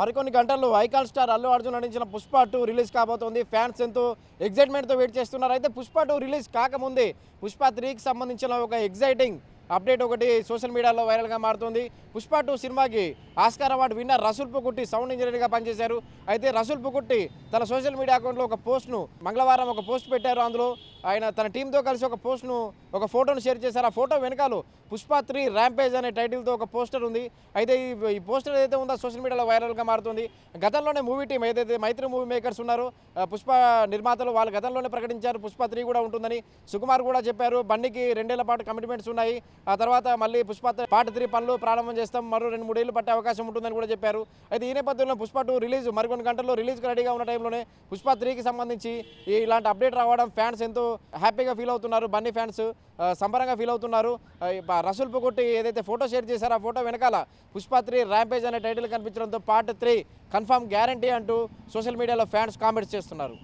మరికొన్ని గంటల్లో icon star Allu Arjun నటించిన పుష్ప టూ రిలీజ్ కాబోతోంది. ఫ్యాన్స్ ఎంతో ఎగ్జైట్మెంట్తో వెయిట్ చేస్తున్నారు. అయితే పుష్ప టూ రిలీజ్ కాకముందే పుష్ప త్రీకి సంబంధించిన ఒక ఎగ్జైటింగ్ అప్డేట్ ఒకటి సోషల్ మీడియాలో వైరల్గా మారుతుంది. పుష్ప టూ సినిమాకి Oscar award winner Resul Pookutty sound ఇంజనీర్గా పనిచేశారు. అయితే రసూల్ పుకుట్టి తన సోషల్ మీడియా అకౌంట్లో ఒక పోస్ట్ను మంగళవారం ఒక పోస్ట్ పెట్టారు. అందులో ఆయన తన టీంతో కలిసి ఒక పోస్ట్ను ఒక ఫోటోను షేర్ చేశారు. ఆ ఫోటో వెనకాల పుష్ప త్రీ ర్యాంపేజ్ అనే టైటిల్తో ఒక పోస్టర్ ఉంది. అయితే ఈ పోస్టర్ ఏదైతే ఉందో సోషల్ మీడియాలో వైరల్గా మారుతుంది. గతంలోనే మూవీ టీం ఏదైతే మైత్రి మూవీ మేకర్స్ ఉన్నారో పుష్ప నిర్మాతలు వాళ్ళు గతంలోనే ప్రకటించారు. పుష్ప త్రీ కూడా ఉంటుందని సుకుమార్ కూడా చెప్పారు. బండికి రెండేళ్ళ పాటు కమిట్మెంట్స్ ఉన్నాయి. ఆ తర్వాత మళ్ళీ పుష్ప త్రీ- పార్ట్ త్రీ పనులు ప్రారంభం చేస్తాం. మరో రెండు మూడేళ్ళు పట్టే అవకాశం ఉంటుందని కూడా చెప్పారు. అయితే ఈ నేపథ్యంలో పుష్ప టూ రిలీజ్ మరికొన్ని గంటల్లో రిలీజ్కి రెడీగా ఉన్న టైంలోనే పుష్ప త్రీకి సంబంధించి ఇలాంటి అప్డేట్ రావడం ఫ్యాన్స్ ఎంతో హ్యాపీగా ఫీల్ అవుతున్నారు. బన్నీ ఫ్యాన్స్ సంబరంగా ఫీల్ అవుతున్నారు. రసూల్ పొగొట్టి ఏదైతే ఫోటో షేర్ చేశారో ఆ ఫోటో వెనకాల పుష్ప త్రీ ర్యాంపేజ్ అనే టైటిల్ కనిపించడంతో పార్ట్ త్రీ కన్ఫర్మ్ గ్యారంటీ అంటూ సోషల్ మీడియాలో ఫ్యాన్స్ కామెంట్స్ చేస్తున్నారు.